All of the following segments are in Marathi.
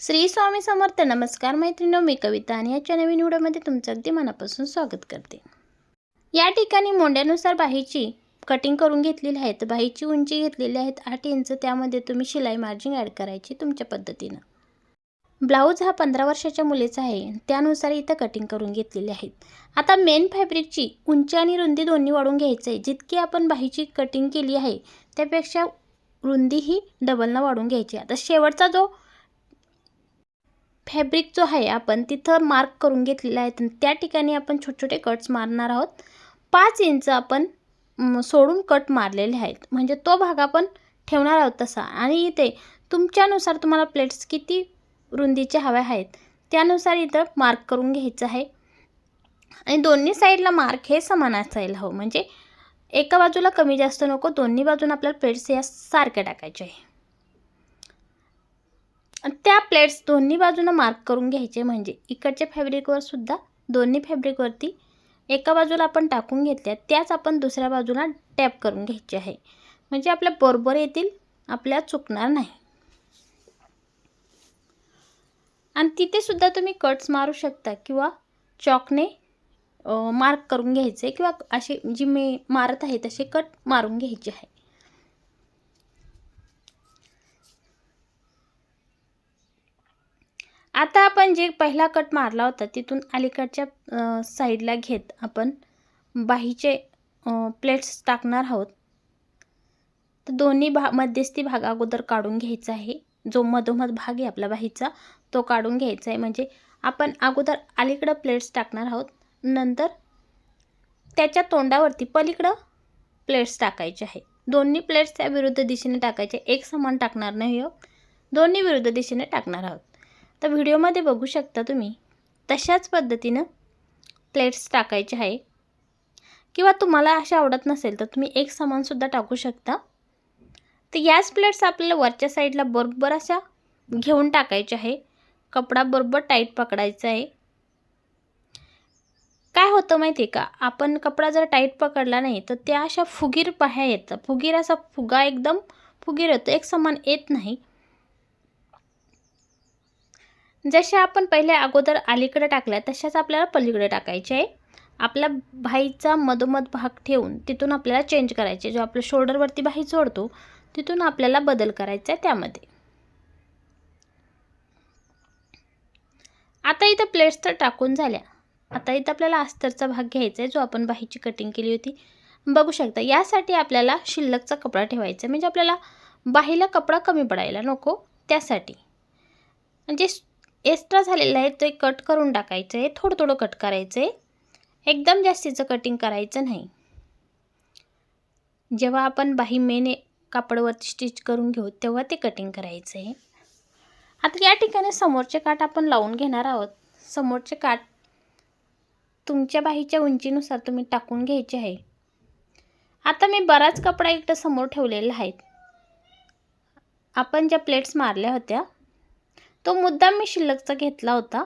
श्री स्वामी समर्थ नमस्कार मैत्रिणी मी कविता आणि याच्या नवीन व्हिडिओमध्ये तुमचं अगदी मनापासून स्वागत करते. या ठिकाणी मोंड्यानुसार बाहीची कटिंग करून घेतलेली आहे तर बाहीची उंची घेतलेली आहेत. आठ इंच त्यामध्ये तुम्ही शिलाई मार्जिन ॲड करायची तुमच्या पद्धतीनं. ब्लाऊज हा पंधरा वर्षाच्या मुलीचा आहे. त्यानुसार इथं कटिंग करून घेतलेली आहेत. आता मेन फॅब्रिकची उंची आणि रुंदी दोन्ही वाढून घ्यायचं आहे जितकी आपण बाहीची कटिंग केली आहे त्यापेक्षा रुंदी ही डबलनं वाढून घ्यायची. आता शेवटचा जो फॅब्रिक जो आहे आपण तिथं मार्क करून घेतलेला आहे. तर त्या ठिकाणी आपण छोटे छोटे कट्स मारणार आहोत. पाच इंच आपण सोडून कट मारलेले आहेत. म्हणजे तो भाग आपण ठेवणार आहोत तसा. आणि इथे तुमच्यानुसार तुम्हाला प्लेट्स किती रुंदीचे हव्या आहेत त्यानुसार इथं मार्क करून घ्यायचं आहे. आणि दोन्ही साईडला मार्क हे समान असायला हवं. म्हणजे एका बाजूला कमी जास्त नको दोन्ही बाजून आपल्याला प्लेट्स या सारख्या टाकायचे आहे. त्या प्लेट्स दोन्ही बाजूनं मार्क करून घ्यायचे म्हणजे इकडच्या फॅब्रिकवर सुद्धा दोन्ही फॅब्रिकवरती एका बाजूला आपण टाकून घेतल्या त्याच आपण दुसऱ्या बाजूला टॅप करून घ्यायचे आहे. म्हणजे आपल्या बरोबर येतील आपल्या चुकणार नाही. आणि तिथे सुद्धा तुम्ही कट्स मारू शकता किंवा चॉकने मार्क करून घ्यायचे किंवा असे जी मी मारत आहे तसे कट मारून घ्यायचे आहे. आता आपण जे पहिला कट मारला होता तिथून अलीकडच्या साईडला घेत आपण बाहीचे प्लेट्स टाकणार आहोत. तर दोन्ही भा मध्यस्थी भाग अगोदर काढून घ्यायचा आहे. जो मधोमध भाग आहे आपला बाहीचा तो काढून घ्यायचा आहे. म्हणजे आपण अगोदर अलीकडं प्लेट्स टाकणार आहोत. नंतर त्याच्या तोंडावरती पलीकडं प्लेट्स टाकायचे आहे. दोन्ही प्लेट्स त्या विरुद्ध दिशेने टाकायचे. एक समान टाकणार नाही आहोत. दोन्ही विरुद्ध दिशेने टाकणार आहोत. तर व्हिडिओमध्ये बघू शकता तुम्ही तशाच पद्धतीनं प्लेट्स टाकायचे आहे. किंवा तुम्हाला अशा आवडत नसेल तर तुम्ही एक समानसुद्धा टाकू शकता. तर याच प्लेट्स आपल्याला वरच्या साईडला बरोबर अशा घेऊन टाकायच्या आहे. कपडा बरोबर टाईट पकडायचा आहे. काय होतं माहिती आहे का? आपण कपडा जर टाईट पकडला नाही तर त्या अशा फुगीर पाह्या येतात. फुगीर असा फुगा एकदम फुगीर येतो. एक समान येत नाही. जशा आपण पहिले अगोदर अलीकडे टाकल्या तशाच आपल्याला पलीकडे टाकायचे आहे. आपल्या भाईचा मधोमध भाग ठेवून तिथून आपल्याला चेंज करायचे. जो आपल्या शोल्डरवरती भाई जोडतो तिथून आपल्याला बदल करायचा आहे त्यामध्ये. आता इथं प्लेट्स तर टाकून झाल्या. आता इथं आपल्याला अस्तरचा भाग घ्यायचा आहे जो आपण बाहीची कटिंग केली होती. बघू शकता यासाठी आपल्याला शिल्लकचा कपडा ठेवायचा आहे. म्हणजे आपल्याला बाहीला कपडा कमी पडायला नको त्यासाठी. म्हणजे एक्स्ट्रा झालेलं आहे ते कट करून टाकायचं आहे थोडं थोडं कट करायचं आहे एकदम जास्तीचं कटिंग करायचं नाही. जेव्हा आपण बाही मेन कापडवरती स्टिच करून घेऊ तेव्हा ते कटिंग करायचं आहे आता या ठिकाणी समोरचे काठ आपण लावून घेणार आहोत. समोरचे काठ तुमच्या बाहीच्या उंचीनुसार तुम्ही टाकून घ्यायचे आहे. आता मी बराच कपडा एकटं समोर ठेवलेला आहे. आपण ज्या प्लेट्स मारल्या होत्या तो मुद्दाम मी शिल्लकचा घेतला होता.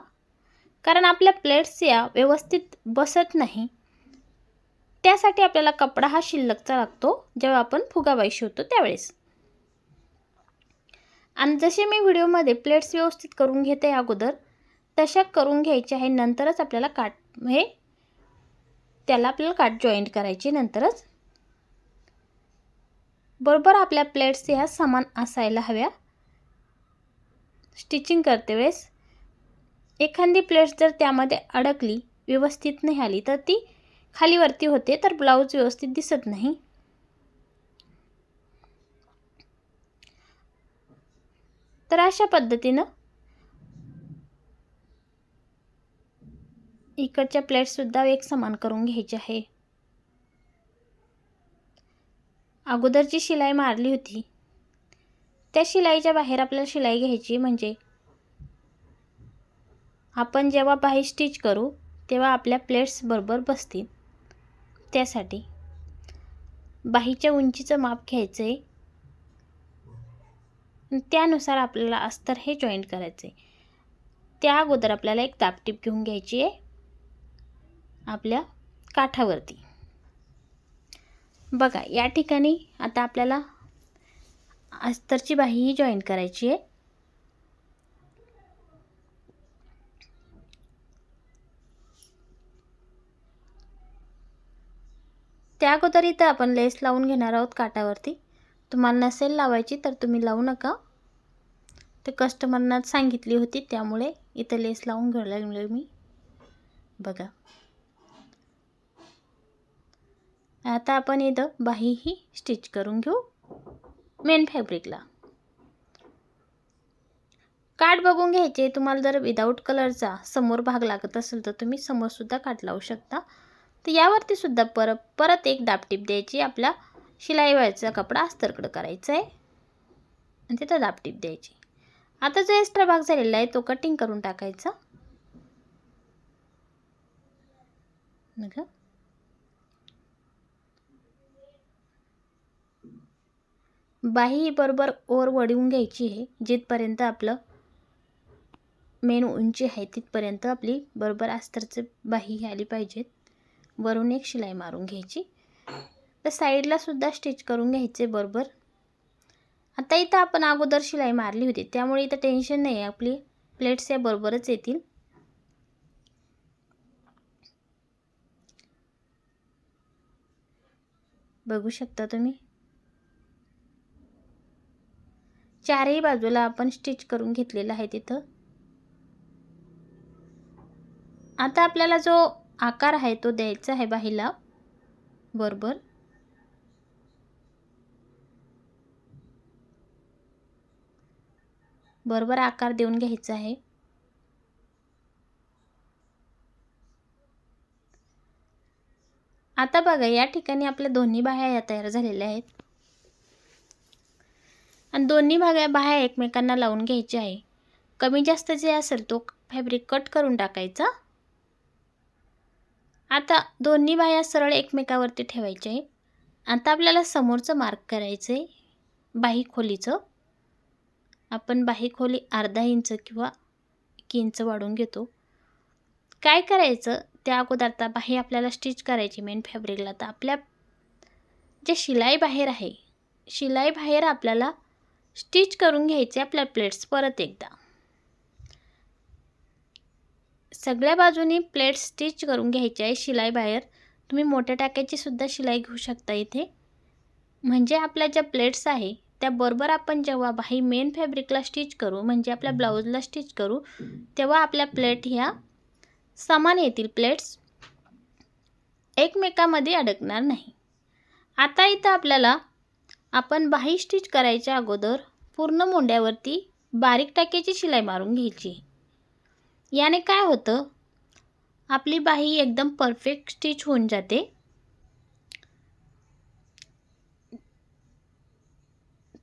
कारण आपल्या प्लेट्स या व्यवस्थित बसत नाही. त्यासाठी आपल्याला कपडा हा शिल्लकचा लागतो जेव्हा आपण फुगाबाई शिवतो त्यावेळेस. आणि जसे मी व्हिडिओमध्ये प्लेट्स व्यवस्थित करून घेते अगोदर तशा करून घ्यायच्या आहे नंतरच आपल्याला काट हे त्याला आपल्याला काट जॉईंट करायची नंतरच. बरोबर आपल्या प्लेट्स ह्या समान असायला हव्या. स्टिचिंग करते वेळेस एखादी प्लेट्स जर त्यामध्ये अडकली व्यवस्थित नाही आली तर ती खालीवरती होते तर ब्लाऊज व्यवस्थित दिसत नाही. तर अशा पद्धतीनं इकडच्या प्लेट्ससुद्धा एक समान करून घ्यायचे आहे. अगोदरची शिलाई मारली होती त्या शिलाईच्या बाहेर आपल्याला शिलाई घ्यायची म्हणजे आपण जेव्हा बाहेर स्टिच करू तेव्हा आपल्या प्लेट्स बरोबर बसतील. त्यासाठी बाहीच्या उंचीचं माप घ्यायचं आहे त्यानुसार आपल्याला अस्तर हे जॉईंट करायचं आहे त्या अगोदर आपल्याला एक दापटीप घेऊन घ्यायची आहे आपल्या काठावरती. बघा या ठिकाणी आता आपल्याला अस्तरची बाहीही जॉईन करायची आहे. त्या अगोदर इथं आपण लेस लावून घेणार आहोत काटावरती. तुम्हाला नसेल लावायची तर तुम्ही लावू नका. ते कस्टमरनाच सांगितली होती त्यामुळे इथं लेस लावून घ्यायला मी. बघा. आता आपण इथं बाहीही स्टिच करून घेऊ. मेन फॅब्रिकला. काठ बघून घ्यायचे तुम्हाला जर विदाऊट कलरचा समोर भाग लागत असेल तर तुम्ही समोरसुद्धा काठ लावू शकता. तर यावरती सुद्धा परत परत एक दापटीप द्यायची आपला शिलाई व्हायचा कपडा अस्तरकडं करायचा आहे. आणि तिथं दापटीप द्यायची. आता जो एक्स्ट्रा भाग झालेला आहे तो कटिंग करून टाकायचा. बघा. बाही बरोबर ओर वळवून घ्यायची आहे जिथपर्यंत आपलं मेन उंची आहे तिथपर्यंत आपली बरोबर अस्तरचे बाही आली पाहिजेत. वरून एक शिलाई मारून घ्यायची. तर साईडला सुद्धा स्टिच करून घ्यायचे बरोबर. आता इथं आपण अगोदर शिलाई मारली होती त्यामुळे इथं टेन्शन नाही आहे आपली प्लेट्स या बरोबरच येतील. बघू शकता तुम्ही? चारही बाजूला आपण स्टिच करून घेतलेला आहे तिथं. आता आपल्याला जो आकार आहे तो द्यायचा आहे बाहीला. बरोबर. बरोबर आकार देऊन घ्यायचा आहे. आता बघा या ठिकाणी आपल्या दोन्ही बाह्या या तयार झालेल्या आहेत. आणि दोन्ही भाग्या बाह्या एकमेकांना लावून घ्यायचे आहे. कमी जास्त जे असेल तो फॅब्रिक कट करून टाकायचा. आता दोन्ही बाह्या सरळ एकमेकावरती ठेवायचे आहे. आता आपल्याला समोरचं मार्क करायचं आहे बाही खोलीचं. आपण बाही खोली अर्धा इंच किंवा एक इंच वाढून घेतो. काय करायचं? त्या अगोदर आता बाही आपल्याला स्टिच करायची मेन फॅब्रिकला तर आपल्या जे शिलाई बाहेर आहे शिलाई बाहेर आपल्याला स्टिच करून घ्यायचे आपल्या प्लेट्स परत एकदा. सगळ्या बाजूनी प्लेट्स स्टिच करून घ्यायचे आहे शिलाई बाहेर. तुम्ही मोठ्या टाक्याची सुद्धा शिलाई घेऊ शकता इथे. म्हणजे आपल्या ज्या प्लेट्स आहे त्याबरोबर आपण जेव्हा बाही मेन फॅब्रिकला स्टिच करू म्हणजे आपल्या ब्लाऊजला स्टिच करू तेव्हा आपल्या प्लेट ह्या समान येतील. प्लेट्स एकमेकामध्ये अडकणार नाही. आता इथं आपल्याला आपण बाही स्टिच करायच्या अगोदर पूर्ण मोंड्यावरती बारीक टाक्याची शिलाई मारून घ्यायची. याने काय होतं? आपली बाही एकदम परफेक्ट स्टिच होऊन जाते.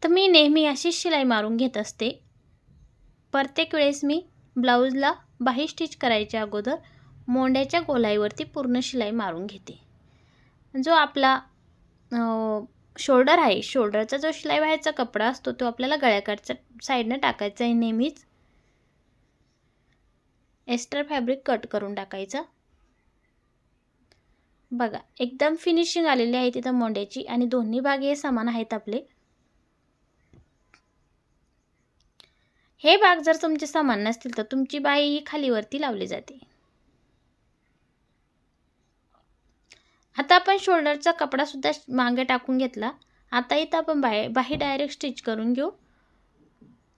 तर मी नेहमी अशीच शिलाई मारून घेत असते. प्रत्येक वेळेस मी ब्लाऊजला बाही स्टिच करायच्या अगोदर मोंड्याच्या गोलाईवरती पूर्ण शिलाई मारून घेते. जो आपला शोल्डर आहे. शोल्डरचा जो शिलाई बाहेरचा कपडा असतो तो आपल्याला गळ्याकडच्या साईडनं टाकायचा आहे नेहमीच. एस्टर फॅब्रिक कट करून टाकायचा. बघा एकदम फिनिशिंग आलेली आहे तिथं मोंड्याची आणि दोन्ही भाग हे समान आहेत आपले. हे भाग जर तुमचे समान नसतील तर तुमची बाई ही खालीवरती लावली जाते. आता आपण शोल्डरचा कपडासुद्धा मागे टाकून घेतला. आता इथं आपण बाहे बाहेर डायरेक्ट स्टिच करून घेऊ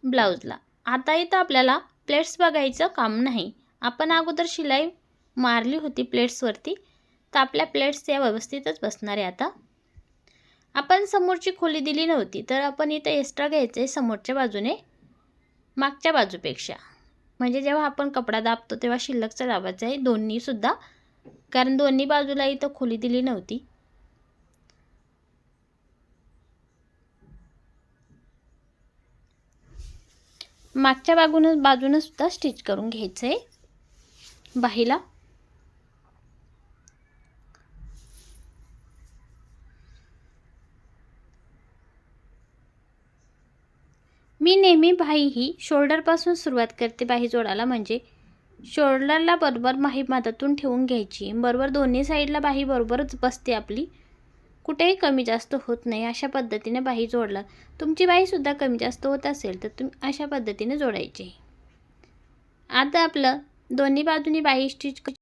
ब्लाऊजला आता इथं आपल्याला प्लेट्स बघायचं काम नाही. आपण अगोदर शिलाई मारली होती प्लेट्सवरती तर आपल्या प्लेट्स या व्यवस्थितच बसणार आहे आता. आपण समोरची खोली दिली नव्हती. तर आपण इथं एक्स्ट्रा घ्यायचं आहे समोरच्या बाजूने मागच्या बाजूपेक्षा. म्हणजे जेव्हा आपण कपडा दाबतो तेव्हा शिल्लकचा दाबायचा आहे. दोन्हीसुद्धा कारण दोन्ही बाजूला इथं खोली दिली नव्हती. मागच्या बाजून बाजूनं सुद्धा स्टिच करून घ्यायचं आहे बाहीला. मी नेहमी बाही ही शोल्डरपासून सुरुवात करते बाही जोडायला म्हणजे शोल्डरला बरोबर बाही मधातून ठेवून घ्यायची. बरोबर दोन्ही साईडला बाही बरोबरच बसते आपली. कुठेही कमी जास्त होत नाही अशा पद्धतीने बाही जोडला. तुमची बाहीसुद्धा कमी जास्त होत असेल तर तुम्ही अशा पद्धतीने जोडायची. आता आपलं दोन्ही बाजूनी बाही स्टिच